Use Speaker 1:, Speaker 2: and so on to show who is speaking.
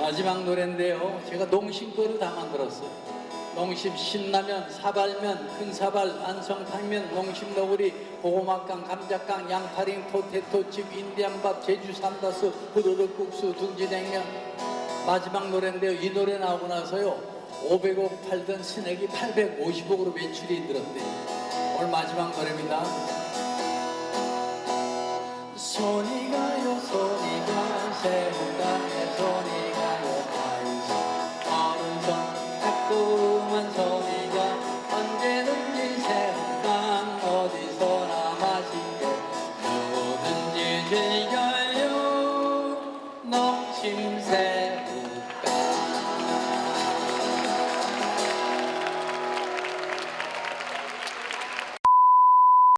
Speaker 1: 마지막 노래인데요. 제가 농심거를 다 만들었어요. 농심 신라면, 사발면, 큰사발, 안성탕면, 농심 너구리, 고구마깡, 감자깡, 양파링, 포테토칩, 인디안밥, 제주 삼다수, 후루룩 국수, 둥지냉면. 마지막 노래인데요. 이 노래 나오고 나서요. 500억 팔던 스낵이 850억으로 매출이 늘었대요. 오늘 마지막 노래입니다. 손이 가요 손이 가 세상에 손이 내가요. 넘침새